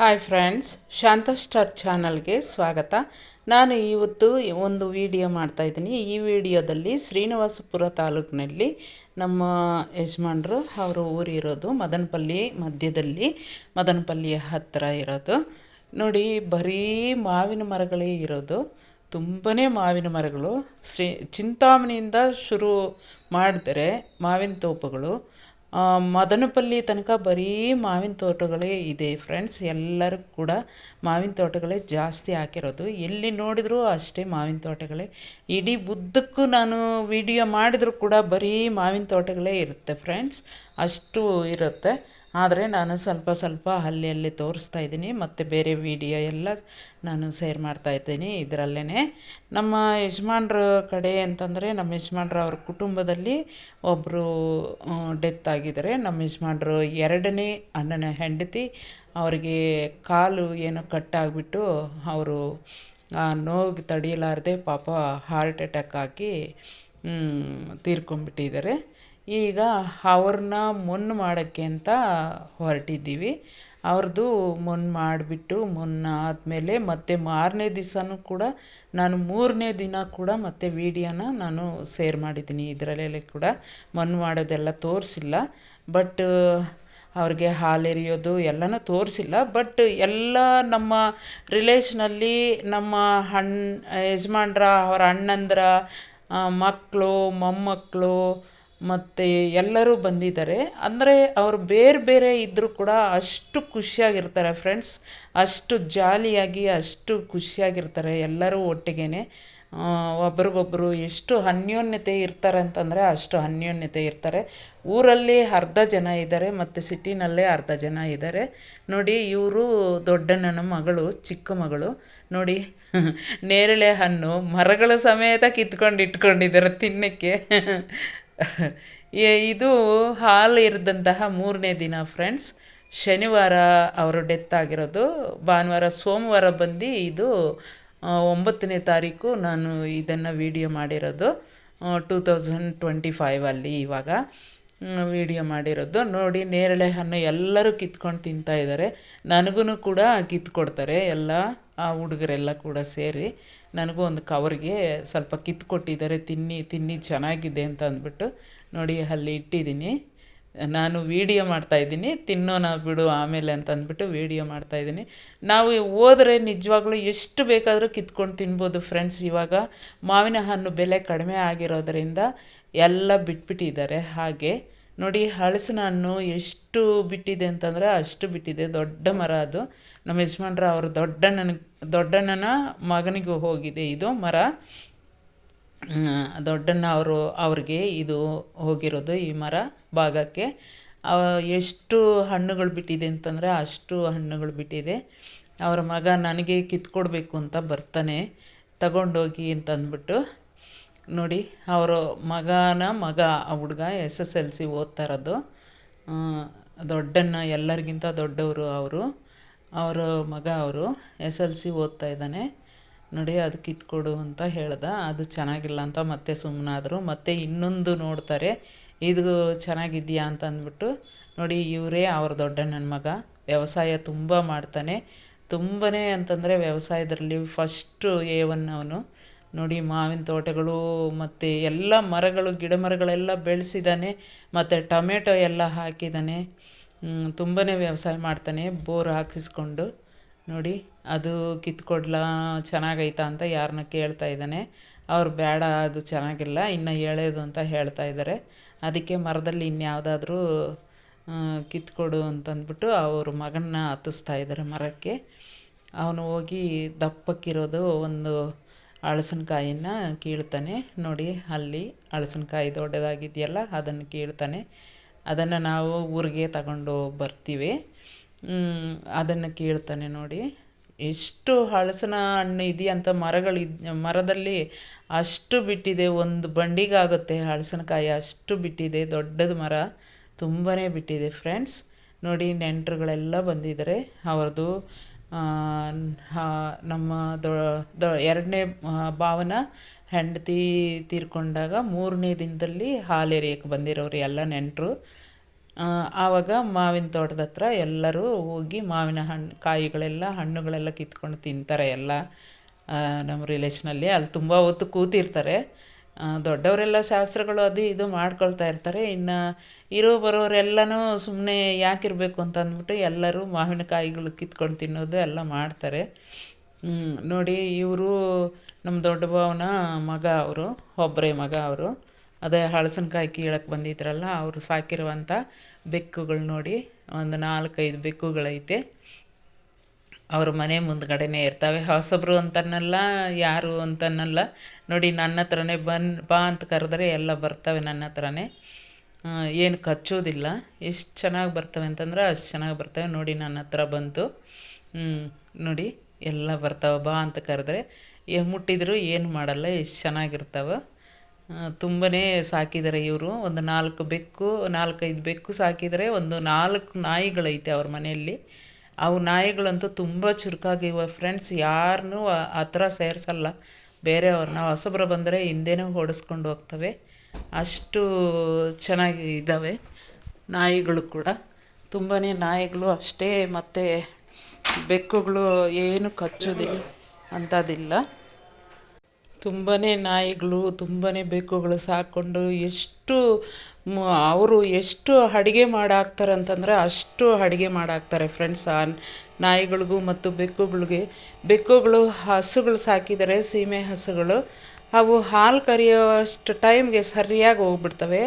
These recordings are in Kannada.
ಹಾಯ್ ಫ್ರೆಂಡ್ಸ್ ಶಾಂತ ಸ್ಟಾರ್ ಚಾನಲ್ಗೆ ಸ್ವಾಗತ. ನಾನು ಇವತ್ತು ಒಂದು ವಿಡಿಯೋ ಮಾಡ್ತಾಯಿದ್ದೀನಿ ಈ ವಿಡಿಯೋದಲ್ಲಿ ಶ್ರೀನಿವಾಸಪುರ ತಾಲೂಕಿನಲ್ಲಿ ನಮ್ಮ ಯಜಮಾನ್ರು ಅವರು ಊರಿರೋದು ಮದನಪಲ್ಲಿ ಮಧ್ಯದಲ್ಲಿ, ಮದನಪಲ್ಲಿಯ ಹತ್ತಿರ ಇರೋದು. ನೋಡಿ, ಬರೀ ಮಾವಿನ ಮರಗಳೇ ಇರೋದು. ತುಂಬಾ ಮಾವಿನ ಮರಗಳು. ಶ್ರೀ ಚಿಂತಾಮಣಿಯಿಂದ ಶುರು ಮಾಡಿದರೆ ಮಾವಿನ ತೋಪುಗಳು. ಮದನಪಲ್ಲಿ ತನಕ ಬರೀ ಮಾವಿನ ತೋಟಗಳೇ ಇದೆ ಫ್ರೆಂಡ್ಸ್. ಎಲ್ಲರೂ ಕೂಡ ಮಾವಿನ ತೋಟಗಳೇ ಜಾಸ್ತಿ ಹಾಕಿರೋದು. ಎಲ್ಲಿ ನೋಡಿದರೂ ಅಷ್ಟೇ ಮಾವಿನ ತೋಟಗಳೇ. ಇಡೀ ಬುದ್ಧಕ್ಕೂ ನಾನು ವಿಡಿಯೋ ಮಾಡಿದರೂ ಕೂಡ ಬರೀ ಮಾವಿನ ತೋಟಗಳೇ ಇರುತ್ತೆ ಫ್ರೆಂಡ್ಸ್. ಅಷ್ಟು ಇರುತ್ತೆ. ಆದರೆ ನಾನು ಸ್ವಲ್ಪ ಸ್ವಲ್ಪ ಅಲ್ಲಿ ಅಲ್ಲಿ ತೋರಿಸ್ತಾ ಇದ್ದೀನಿ. ಮತ್ತು ಬೇರೆ ವಿಡಿಯೋ ಎಲ್ಲ ನಾನು ಸೇರ್ ಮಾಡ್ತಾ ಇದ್ದೀನಿ ಇದರಲ್ಲೇ ನಮ್ಮ ಯಜಮಾನ್ರ ಕಡೆ ಅಂತಂದರೆ ನಮ್ಮ ಯಜಮಾನ್ರ ಅವ್ರ ಕುಟುಂಬದಲ್ಲಿ ಒಬ್ಬರು ಡೆತ್ ಆಗಿದ್ದಾರೆ. ನಮ್ಮ ಯಜಮಾನ್ರು ಎರಡನೇ ಅಣ್ಣನ ಹೆಂಡತಿ. ಅವರಿಗೆ ಕಾಲು ಏನೋ ಕಟ್ಟಾಗಿಬಿಟ್ಟು ಅವರು, ಆ, ನೋವಿಗೆ ತಡೆಯಲಾರದೆ ಪಾಪ ಹಾರ್ಟ್ ಅಟ್ಯಾಕ್ ಆಗಿ ತೀರ್ಕೊಂಡ್ಬಿಟ್ಟಿದ್ದಾರೆ. ಈಗ ಅವ್ರನ್ನ ಮೊನ್ನೆ ಮಾಡೋಕ್ಕೆ ಅಂತ ಹೊರಟಿದ್ದೀವಿ. ಅವ್ರದ್ದು ಮೊನ್ನೆ ಮಾಡಿಬಿಟ್ಟು ಮೊನ್ನೆ ಆದಮೇಲೆ ಮತ್ತೆ ಮಾರನೇ ದಿವಸನೂ ಕೂಡ ನಾನು ಮೂರನೇ ದಿನ ಕೂಡ ಮತ್ತೆ ವೀಡಿಯೋನ ನಾನು ಸೇರ್ ಮಾಡಿದ್ದೀನಿ. ಇದರಲ್ಲೆಲ್ಲ ಕೂಡ ಮೊನ್ನೆ ಮಾಡೋದೆಲ್ಲ ತೋರಿಸಿಲ್ಲ. ಬಟ್ ಅವ್ರಿಗೆ ಹಾಲೆರಿಯೋದು ಎಲ್ಲನೂ ತೋರಿಸಿಲ್ಲ. ಬಟ್ ಎಲ್ಲ ನಮ್ಮ ರಿಲೇಷನಲ್ಲಿ ನಮ್ಮ ಅಣ್ಣ ಯಜಮಾನ್ರ, ಅವ್ರ ಅಣ್ಣಂದ್ರ ಮಕ್ಕಳು ಮೊಮ್ಮಕ್ಕಳು ಮತ್ತು ಎಲ್ಲರೂ ಬಂದಿದ್ದಾರೆ. ಅಂದರೆ ಅವರು ಬೇರೆ ಬೇರೆ ಇದ್ದರೂ ಕೂಡ ಅಷ್ಟು ಖುಷಿಯಾಗಿರ್ತಾರೆ ಫ್ರೆಂಡ್ಸ್ ಅಷ್ಟು ಜಾಲಿಯಾಗಿ, ಅಷ್ಟು ಖುಷಿಯಾಗಿರ್ತಾರೆ ಎಲ್ಲರೂ ಒಟ್ಟಿಗೆ ಒಬ್ರಿಗೊಬ್ರು ಎಷ್ಟು ಅನ್ಯೋನ್ಯತೆ ಇರ್ತಾರೆ ಅಂತಂದರೆ ಅಷ್ಟು ಅನ್ಯೋನ್ಯತೆ ಇರ್ತಾರೆ. ಊರಲ್ಲಿ ಅರ್ಧ ಜನ ಇದ್ದಾರೆ ಮತ್ತು ಸಿಟಿನಲ್ಲೇ ಅರ್ಧ ಜನ ಇದ್ದಾರೆ. ನೋಡಿ, ಇವರು ದೊಡ್ಡಣ್ಣನ ಮಗಳು, ಚಿಕ್ಕ ಮಗಳು. ನೋಡಿ, ನೇರಳೆ ಹಣ್ಣು ಮರಗಳ ಸಮೇತ ಕಿತ್ಕೊಂಡು ಇಟ್ಕೊಂಡಿದ್ದಾರೆ ತಿನ್ನಕ್ಕೆ. ಇದು ಹಾಲ್ ಇರದಂತಹ ಮೂರನೇ ದಿನ ಫ್ರೆಂಡ್ಸ್ ಶನಿವಾರ ಅವರು ಡೆತ್ ಆಗಿರೋದು. ಭಾನುವಾರ, ಸೋಮವಾರ ಬಂದು ಇದು ಒಂಬತ್ತನೇ ತಾರೀಕು ನಾನು ಇದನ್ನು ವಿಡಿಯೋ ಮಾಡಿರೋದು. ಟೂ ತೌಸಂಡ್ ಟ್ವೆಂಟಿ ಫೈವಲ್ಲಿ ಇವಾಗ. ವಿಡಿಯೋ ಮಾಡಿರೋದು. ನೋಡಿ, ನೇರಳೆ ಹಣ್ಣು ಎಲ್ಲರೂ ಕಿತ್ಕೊಂಡು ತಿಂತಾ ಇದ್ದಾರೆ ನನಗೂ ಕೂಡ ಕಿತ್ಕೊಡ್ತಾರೆ. ಎಲ್ಲ ಆ ಹುಡುಗರೆಲ್ಲ ಕೂಡ ಸೇರಿ. ನನಗೂ ಒಂದು ಕವರ್ಗೆ ಸ್ವಲ್ಪ ಕಿತ್ಕೊಟ್ಟಿದ್ದಾರೆ. ತಿನ್ನಿ ತಿನ್ನಿ ಚೆನ್ನಾಗಿದೆ ಅಂತ ಅಂದ್ಬಿಟ್ಟು ನೋಡಿ, ಅಲ್ಲಿ ಇಟ್ಟಿದ್ದೀನಿ. ನಾನು ವೀಡಿಯೋ ಮಾಡ್ತಾಯಿದ್ದೀನಿ ತಿನ್ನೋಣ ಬಿಡು, ಆಮೇಲೆ ಅಂತ ಅಂದ್ಬಿಟ್ಟು ವೀಡಿಯೋ ಮಾಡ್ತಾಯಿದ್ದೀನಿ ನಾವು ಹೋದರೆ ನಿಜವಾಗ್ಲೂ ಎಷ್ಟು ಬೇಕಾದರೂ ಕಿತ್ಕೊಂಡು ತಿನ್ಬೋದು ಫ್ರೆಂಡ್ಸ್ ಇವಾಗ ಮಾವಿನ ಹಣ್ಣು ಬೆಲೆ ಕಡಿಮೆ ಆಗಿರೋದರಿಂದ ಎಲ್ಲ ಬಿಟ್ಬಿಟ್ಟಿದ್ದಾರೆ. ಹಾಗೆ ನೋಡಿ, ಹಳಸಿನ ಹಣ್ಣು ಎಷ್ಟು ಬಿಟ್ಟಿದೆ ಅಂತಂದರೆ ಅಷ್ಟು ಬಿಟ್ಟಿದೆ. ದೊಡ್ಡ ಮರ ಅದು. ನಮ್ಮ ಯಜಮಾನ್ರ ಅವರು ದೊಡ್ಡಣ್ಣನ ದೊಡ್ಡಣ್ಣನ ಮಗನಿಗೂ ಹೋಗಿದೆ ಇದು ಮರ. ದೊಡ್ಡಣ್ಣ ಅವರು, ಅವ್ರಿಗೆ ಇದು ಹೋಗಿರೋದು ಈ ಮರ ಭಾಗಕ್ಕೆ. ಎಷ್ಟು ಹಣ್ಣುಗಳು ಬಿಟ್ಟಿದೆ ಅಂತಂದರೆ ಅಷ್ಟು ಹಣ್ಣುಗಳು ಬಿಟ್ಟಿದೆ. ಅವರ ಮಗ ನನಗೆ ಕಿತ್ಕೊಡ್ಬೇಕು ಅಂತ ಬರ್ತಾನೆ, ತಗೊಂಡೋಗಿ ಅಂತಂದ್ಬಿಟ್ಟು. ನೋಡಿ, ಅವರು ಮಗನ ಮಗ, ಆ ಹುಡುಗ ಎಸ್ ಎಸ್ ಎಲ್ ಸಿ ಓದ್ತಾ ಇರೋದು. ದೊಡ್ಡಣ್ಣ ಎಲ್ಲರಿಗಿಂತ ದೊಡ್ಡವರು ಅವರು. ಅವರ ಮಗ ಅವರು ಎಸ್ ಎಲ್ ಸಿ ಓದ್ತಾ ಇದ್ದಾನೆ. ನೋಡಿ ಅದು ಕಿತ್ಕೊಡು ಅಂತ ಹೇಳ್ದ. ಅದು ಚೆನ್ನಾಗಿಲ್ಲ ಅಂತ ಮತ್ತೆ ಸುಮ್ಮನಾದರು ಮತ್ತೆ ಇನ್ನೊಂದು ನೋಡ್ತಾರೆ, ಇದು ಚೆನ್ನಾಗಿದೆಯಾ ಅಂತ ಅಂದ್ಬಿಟ್ಟು ನೋಡಿ, ಇವರೇ ಅವ್ರ ದೊಡ್ಡಣ್ಣನ ಮಗ. ವ್ಯವಸಾಯ ತುಂಬ ಮಾಡ್ತಾನೆ. ತುಂಬನೇ ಅಂತಂದರೆ ವ್ಯವಸಾಯದಲ್ಲಿ ಫಸ್ಟು ಎ ಒನ್ ಅವನು. ನೋಡಿ, ಮಾವಿನ ತೋಟಗಳು ಮತ್ತು ಎಲ್ಲ ಮರಗಳು, ಗಿಡ ಮರಗಳೆಲ್ಲ ಬೆಳೆಸಿದ್ದಾನೆ ಮತ್ತು ಟೊಮೆಟೊ ಎಲ್ಲ ಹಾಕಿದ್ದಾನೆ ತುಂಬಾ ವ್ಯವಸಾಯ ಮಾಡ್ತಾನೆ, ಬೋರ್ ಹಾಕಿಸ್ಕೊಂಡು. ನೋಡಿ, ಅದು ಕಿತ್ಕೊಡ್ಲಾ, ಚೆನ್ನಾಗೈತಾ ಅಂತ ಯಾರನ್ನ ಕೇಳ್ತಾ ಇದ್ದಾನೆ. ಅವ್ರು ಬೇಡ, ಅದು ಚೆನ್ನಾಗಿಲ್ಲ, ಇನ್ನು ಹೇಳೋದು ಅಂತ ಹೇಳ್ತಾ ಇದ್ದಾರೆ. ಅದಕ್ಕೆ ಮರದಲ್ಲಿ ಇನ್ಯಾವುದಾದ್ರೂ ಕಿತ್ಕೊಡು ಅಂತಂದ್ಬಿಟ್ಟು ಅವ್ರ ಮಗನ್ನ ಹತ್ತಿಸ್ತಾ ಇದ್ದಾರೆ ಮರಕ್ಕೆ. ಅವನು ಹೋಗಿ ದಪ್ಪಕ್ಕಿರೋದು ಒಂದು ಹಳಸಿನಕಾಯಿನ ಕೀಳ್ತಾನೆ. ನೋಡಿ, ಅಲ್ಲಿ ಹಳಸಿನಕಾಯಿ ದೊಡ್ಡದಾಗಿದೆಯಲ್ಲ, ಅದನ್ನು ಕೀಳ್ತಾನೆ. ಅದನ್ನು ನಾವು ಊರಿಗೆ ತಗೊಂಡು ಬರ್ತೀವಿ. ಅದನ್ನು ಕೇಳ್ತಾನೆ ನೋಡಿ. ಎಷ್ಟು ಹಳಸನ ಹಣ್ಣು ಇದೆಯಂತ ಮರಗಳು ಮರದಲ್ಲಿ ಅಷ್ಟು ಬಿಟ್ಟಿದೆ, ಒಂದು ಬಂಡಿಗಾಗುತ್ತೆ ಹಳಸನಕಾಯಿ ಅಷ್ಟು ಬಿಟ್ಟಿದೆ, ದೊಡ್ಡದು ಮರ ತುಂಬಾ ಬಿಟ್ಟಿದೆ ಫ್ರೆಂಡ್ಸ್ ನೋಡಿ, ನೆಂಟರುಗಳೆಲ್ಲ ಬಂದಿದ್ದಾರೆ. ಅವ್ರದ್ದು ನಮ್ಮ ದೊ ದೊ, ಎರಡನೇ ಭಾವನ ಹೆಂಡತಿ ತೀರ್ಕೊಂಡಾಗ ಮೂರನೇ ದಿನದಲ್ಲಿ ಹಾಲು ಎರಿಯಕ್ಕೆ ಬಂದಿರೋರು ಎಲ್ಲ ನೆಂಟರು. ಆವಾಗ ಮಾವಿನ ತೋಟದ ಹತ್ರ ಎಲ್ಲರೂ ಹೋಗಿ ಮಾವಿನ ಹಣ್ಣು, ಕಾಯಿಗಳೆಲ್ಲ, ಹಣ್ಣುಗಳೆಲ್ಲ ಕಿತ್ಕೊಂಡು ತಿಂತಾರೆ ಎಲ್ಲ. ನಮ್ಮ ರಿಲೇಷನಲ್ಲಿ ಅಲ್ಲಿ ತುಂಬ ಹೊತ್ತು ಕೂತಿರ್ತಾರೆ. ದೊಡ್ಡವರೆಲ್ಲ ಶಾಸ್ತ್ರಗಳು ಅದು ಇದು ಮಾಡ್ಕೊಳ್ತಾ ಇರ್ತಾರೆ. ಇನ್ನು ಇರೋ ಬರೋರೆಲ್ಲನೂ ಸುಮ್ಮನೆ ಯಾಕಿರಬೇಕು ಅಂತ ಅಂದ್ಬಿಟ್ಟು ಎಲ್ಲರೂ ಮಾವಿನಕಾಯಿಗಳು ಕಿತ್ಕೊಂಡು ತಿನ್ನೋದು ಎಲ್ಲ ಮಾಡ್ತಾರೆ. ನೋಡಿ ಇವರು ನಮ್ಮ ದೊಡ್ಡ ಭಾವನ ಮಗ ಅವರು, ಒಬ್ಬರೇ ಮಗ ಅವರು. ಅದೇ ಹಳಸಿನಕಾಯಿ ಕೀಳಕ್ಕೆ ಬಂದಿದ್ರಲ್ಲ, ಅವರು ಸಾಕಿರುವಂಥ ಬೆಕ್ಕುಗಳು ನೋಡಿ, ಒಂದು ನಾಲ್ಕೈದು ಬೆಕ್ಕುಗಳೈತೆ. ಅವ್ರ ಮನೆ ಮುಂದ್ಗಡೆನೇ ಇರ್ತವೆ. ಹೊಸಬ್ರು ಅಂತನಲ್ಲ ಯಾರು ಅಂತನಲ್ಲ ನೋಡಿ, ನನ್ನ ಹತ್ರನೇ ಬನ್, ಬಾ ಅಂತ ಕರೆದ್ರೆ ಎಲ್ಲ ಬರ್ತವೆ ನನ್ನ ಹತ್ರನೇ. ಏನು ಕಚ್ಚೋದಿಲ್ಲ. ಎಷ್ಟು ಚೆನ್ನಾಗಿ ಬರ್ತವೆ ಅಂತಂದ್ರೆ ಅಷ್ಟು ಚೆನ್ನಾಗಿ ಬರ್ತವೆ. ನೋಡಿ, ನನ್ನ ಹತ್ರ ಬಂತು. ನೋಡಿ, ಎಲ್ಲ ಬರ್ತಾವೆ. ಬಾ ಅಂತ ಕರೆದ್ರೆ ಮುಟ್ಟಿದ್ರು, ಏನು ಮಾಡಲ್ಲ, ಎಷ್ಟು ಚೆನ್ನಾಗಿರ್ತಾವೆ. ತುಂಬಾ ಸಾಕಿದ್ದಾರೆ ಇವರು. ಒಂದು ನಾಲ್ಕು ಬೆಕ್ಕು, ನಾಲ್ಕೈದು ಬೆಕ್ಕು ಸಾಕಿದರೆ ಒಂದು ನಾಲ್ಕು ನಾಯಿಗಳೈತೆ ಅವ್ರ ಮನೆಯಲ್ಲಿ. ಅವು ನಾಯಿಗಳಂತೂ ತುಂಬ ಚುರುಕಾಗಿವೆ ಫ್ರೆಂಡ್ಸ್ ಯಾರನ್ನೂ ಆ ಥರ ಸೇರಿಸಲ್ಲ. ಬೇರೆಯವ್ರನ್ನ ಹೊಸಬ್ರು ಬಂದರೆ ಹಿಂದೆನೂ ಹೊಡೆಸ್ಕೊಂಡು ಹೋಗ್ತವೆ. ಅಷ್ಟು ಚೆನ್ನಾಗಿ ಇದ್ದಾವೆ ನಾಯಿಗಳು ಕೂಡ. ತುಂಬಾ ನಾಯಿಗಳು ಅಷ್ಟೇ, ಮತ್ತು ಬೆಕ್ಕುಗಳು ಏನು ಕಚ್ಚೋದಿಲ್ಲ, ಅಂಥದ್ದಿಲ್ಲ. ತುಂಬಾ ನಾಯಿಗಳು ತುಂಬಾ ಬೆಕ್ಕುಗಳು ಸಾಕ್ಕೊಂಡು ಎಷ್ಟು ಅವರು ಎಷ್ಟು ಅಡುಗೆ ಮಾಡಾಕ್ತಾರೆ ಅಂತಂದರೆ ಅಷ್ಟು ಅಡುಗೆ ಮಾಡಾಕ್ತಾರೆ ಫ್ರೆಂಡ್ಸ್ ಆ ನಾಯಿಗಳಿಗೂ ಮತ್ತು ಬೆಕ್ಕುಗಳಿಗೆ. ಬೆಕ್ಕುಗಳು ಹಸುಗಳು ಸಾಕಿದರೆ ಸೀಮೆ ಹಸುಗಳು. ಅವು ಹಾಲು ಕರೆಯುವಷ್ಟು ಟೈಮ್ಗೆ ಸರಿಯಾಗಿ ಹೋಗ್ಬಿಡ್ತವೆ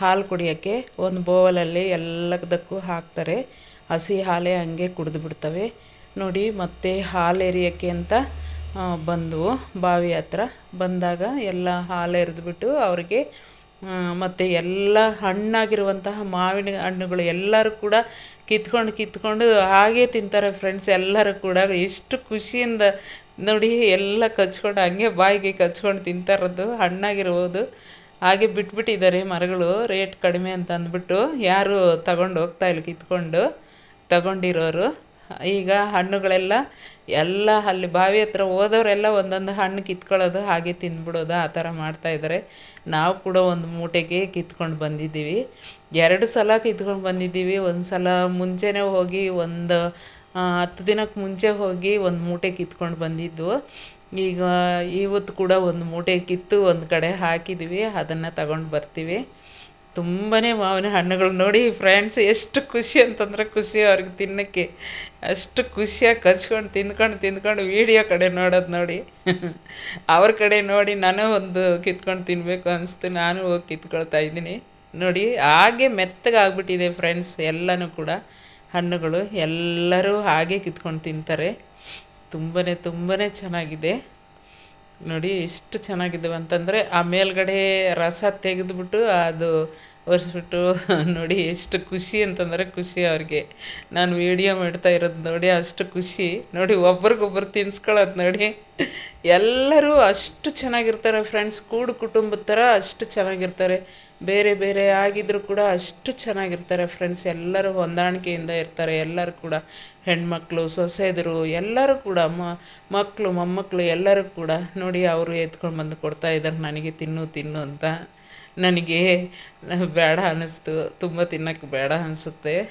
ಹಾಲು ಕುಡಿಯೋಕ್ಕೆ. ಒಂದು ಬೋವಲಲ್ಲಿ ಎಲ್ಲದಕ್ಕೂ ಹಾಕ್ತಾರೆ. ಹಸಿ ಹಾಲೇ ಹಂಗೆ ಕುಡಿದು ಬಿಡ್ತವೆ. ನೋಡಿ ಮತ್ತೆ ಹಾಲು ಎರಿಯೋಕ್ಕೆ ಅಂತ ಬಂದವು ಬಾವಿ ಹತ್ರ ಬಂದಾಗ ಎಲ್ಲ ಹಾಲು ಎರೆದ್ಬಿಟ್ಟು ಅವ್ರಿಗೆ ಮತ್ತು ಎಲ್ಲ ಹಣ್ಣಾಗಿರುವಂತಹ ಮಾವಿನ ಹಣ್ಣುಗಳು ಎಲ್ಲರೂ ಕೂಡ ಕಿತ್ಕೊಂಡು ಕಿತ್ಕೊಂಡು ಹಾಗೆ ತಿಂತಾರೆ ಫ್ರೆಂಡ್ಸ್ ಎಲ್ಲರೂ ಕೂಡ. ಎಷ್ಟು ಖುಷಿಯಿಂದ ನೋಡಿ ಎಲ್ಲ ಕಚ್ಕೊಂಡು ಹಂಗೆ ಬಾಯಿಗೆ ಕಚ್ಕೊಂಡು ತಿಂತಾರದ್ದು, ಹಣ್ಣಾಗಿರ್ಬೋದು. ಹಾಗೆ ಬಿಟ್ಬಿಟ್ಟಿದ್ದಾರೆ ಮರಗಳು ರೇಟ್ ಕಡಿಮೆ ಅಂತ ಅಂದ್ಬಿಟ್ಟು ಯಾರು ತಗೊಂಡು ಹೋಗ್ತಾ ಇಲ್ಲ ಕಿತ್ಕೊಂಡು, ತಗೊಂಡಿರೋರು. ಈಗ ಹಣ್ಣುಗಳೆಲ್ಲ ಎಲ್ಲ ಅಲ್ಲಿ ಬಾವಿ ಹತ್ರ ಹೋದವರೆಲ್ಲ ಒಂದೊಂದು ಹಣ್ಣು ಕಿತ್ಕೊಳ್ಳೋದು ಹಾಗೆ ತಿಂದ್ಬಿಡೋದು ಆ ಥರ ಮಾಡ್ತಾಯಿದ್ದಾರೆ ನಾವು ಕೂಡ ಒಂದು ಮೂಟೆಗೆ ಕಿತ್ಕೊಂಡು ಬಂದಿದ್ದೀವಿ. ಎರಡು ಸಲ ಕಿತ್ಕೊಂಡು ಬಂದಿದ್ದೀವಿ. ಒಂದು ಸಲ ಮುಂಚೆನೇ ಹೋಗಿ ಒಂದು ಹತ್ತು ದಿನಕ್ಕೆ ಮುಂಚೆ ಹೋಗಿ ಒಂದು ಮೂಟೆ ಕಿತ್ಕೊಂಡು ಬಂದಿದ್ದು. ಈಗ ಇವತ್ತು ಕೂಡ ಒಂದು ಮೂಟೆ ಕಿತ್ತು ಒಂದು ಕಡೆ ಹಾಕಿದ್ದೀವಿ. ಅದನ್ನು ತಗೊಂಡು ಬರ್ತೀವಿ. ತುಂಬಾ ಮಾವಿನ ಹಣ್ಣುಗಳು ನೋಡಿ ಫ್ರೆಂಡ್ಸ್ ಎಷ್ಟು ಖುಷಿ ಅಂತಂದ್ರೆ ಖುಷಿ ಅವ್ರಿಗೆ ತಿನ್ನೋಕ್ಕೆ. ಅಷ್ಟು ಖುಷಿಯಾಗಿ ಕಚ್ಕೊಂಡು ತಿಂದ್ಕೊಂಡು ತಿಂದ್ಕೊಂಡು ವೀಡಿಯೋ ಕಡೆ ನೋಡೋದು ನೋಡಿ. ಅವ್ರ ಕಡೆ ನೋಡಿ ನಾನು ಒಂದು ಕಿತ್ಕೊಂಡು ತಿನ್ನಬೇಕು ಅನಿಸ್ತು, ನಾನು ಹೋಗಿ ಕಿತ್ಕೊಳ್ತಾ ಇದ್ದೀನಿ. ನೋಡಿ, ಹಾಗೆ ಮೆತ್ತಗಾಗ್ಬಿಟ್ಟಿದೆ ಫ್ರೆಂಡ್ಸ್ ಎಲ್ಲನೂ ಕೂಡ. ಹಣ್ಣುಗಳು ಎಲ್ಲರೂ ಹಾಗೆ ಕಿತ್ಕೊಂಡು ತಿಂತಾರೆ. ತುಂಬಾ ತುಂಬಾ ಚೆನ್ನಾಗಿದೆ. ನೋಡಿ ಎಷ್ಟು ಚೆನ್ನಾಗಿದ್ದಾವೆ ಅಂತಂದರೆ ಆ ಮೇಲ್ಗಡೆ ರಸ ತೆಗೆದುಬಿಟ್ಟು ಅದು ಒರೆಸ್ಬಿಟ್ಟು ನೋಡಿ ಎಷ್ಟು ಖುಷಿ ಅಂತಂದರೆ ಖುಷಿ ಅವ್ರಿಗೆ. ನಾನು ವೀಡಿಯೋ ಮಾಡ್ತಾ ಇರೋದು ನೋಡಿ ಅಷ್ಟು ಖುಷಿ. ನೋಡಿ ಒಬ್ರಿಗೊಬ್ರು ತಿನ್ಸ್ಕೊಳ್ಳೋದು ನೋಡಿ. ಎಲ್ಲರೂ ಅಷ್ಟು ಚೆನ್ನಾಗಿರ್ತಾರೆ ಫ್ರೆಂಡ್ಸ್. ಕೂಡು ಕುಟುಂಬದ ಥರ ಅಷ್ಟು ಚೆನ್ನಾಗಿರ್ತಾರೆ. ಬೇರೆ ಬೇರೆ ಆಗಿದ್ದರೂ ಕೂಡ ಅಷ್ಟು ಚೆನ್ನಾಗಿರ್ತಾರೆ ಫ್ರೆಂಡ್ಸ್. ಎಲ್ಲರೂ ಹೊಂದಾಣಿಕೆಯಿಂದ ಇರ್ತಾರೆ. ಎಲ್ಲರೂ ಕೂಡ ಹೆಣ್ಮಕ್ಳು, ಸೊಸೆದರು, ಎಲ್ಲರೂ ಕೂಡ ಮಕ್ಕಳು, ಮೊಮ್ಮಕ್ಕಳು ಎಲ್ಲರೂ ಕೂಡ ನೋಡಿ ಅವರು ಎತ್ಕೊಂಡು ಬಂದು ಕೊಡ್ತಾ ಇದ್ದಾರೆ. ನನಗೆ ತಿನ್ನು ತಿನ್ನು ಅಂತ. ನನಗೆ ಬೇಡ ಅನ್ನಿಸ್ತು, ತುಂಬ ತಿನ್ನೋಕ್ಕೆ ಬೇಡ ಅನಿಸುತ್ತೆ.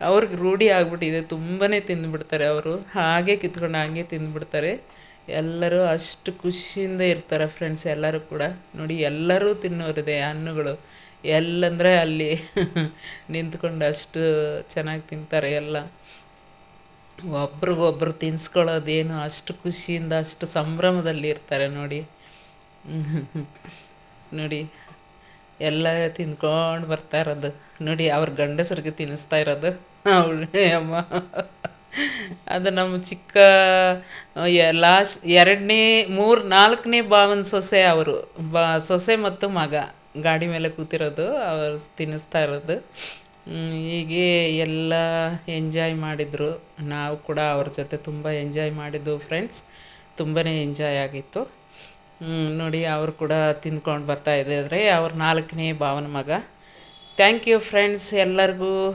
ಅವ್ರಿಗೆ ರೂಢಿ ಆಗಿಬಿಟ್ಟಿದೆ ತುಂಬಾ ತಿಂದುಬಿಡ್ತಾರೆ ಅವರು. ಹಾಗೆ ಕಿತ್ಕೊಂಡು ಹಾಗೆ ತಿಂದುಬಿಡ್ತಾರೆ. ಎಲ್ಲರೂ ಅಷ್ಟು ಖುಷಿಯಿಂದ ಇರ್ತಾರೆ ಫ್ರೆಂಡ್ಸ್ ಎಲ್ಲರೂ ಕೂಡ. ನೋಡಿ, ಎಲ್ಲರೂ ತಿನ್ನೋರಿದೆ ಹಣ್ಣುಗಳು. ಎಲ್ಲಂದರೆ ಅಲ್ಲಿ ನಿಂತ್ಕೊಂಡು ಅಷ್ಟು ಚೆನ್ನಾಗಿ ತಿಂತಾರೆ ಎಲ್ಲ. ಒಬ್ರಿಗೊಬ್ರು ತಿನ್ಸ್ಕೊಳ್ಳೋದೇನು ಅಷ್ಟು ಖುಷಿಯಿಂದ, ಅಷ್ಟು ಸಂಭ್ರಮದಲ್ಲಿ ಇರ್ತಾರೆ ನೋಡಿ. ನೋಡಿ. ಎಲ್ಲ ತಿಂದ್ಕೊಂಡು ಬರ್ತಾ ಇರೋದು. ನೋಡಿ, ಅವ್ರ ಗಂಡಸರಿಗೆ ತಿನ್ನಿಸ್ತಾ ಇರೋದು. ಅವಳೇ ಅಮ್ಮ. ಅದು ನಮ್ಮ ಚಿಕ್ಕ ಲಾಸ್ಟ್ ಎರಡನೇ, ಮೂರು, ನಾಲ್ಕನೇ ಬಾವನ್ ಸೊಸೆ ಅವರು. ಬಾ, ಸೊಸೆ ಮತ್ತು ಮಗ. ಗಾಡಿ ಮೇಲೆ ಕೂತಿರೋದು, ಅವರು ತಿನ್ನಿಸ್ತಾ ಇರೋದು. ಹೀಗೆ ಎಲ್ಲ ಎಂಜಾಯ್ ಮಾಡಿದರು. ನಾವು ಕೂಡ ಅವ್ರ ಜೊತೆ ತುಂಬ ಎಂಜಾಯ್ ಮಾಡಿದ್ದು ಫ್ರೆಂಡ್ಸ್. ತುಂಬಾ ಎಂಜಾಯ್ ಆಗಿತ್ತು. ನೋಡಿ ಅವರು ಕೂಡ ತಿಂದ್ಕೊಂಡು ಬರ್ತಾ ಇದ್ದಾರೆ ಅವ್ರ ನಾಲ್ಕನೇ ಭಾವನ ಮಗ. ಥ್ಯಾಂಕ್ ಯು ಫ್ರೆಂಡ್ಸ್ ಎಲ್ಲರಿಗೂ.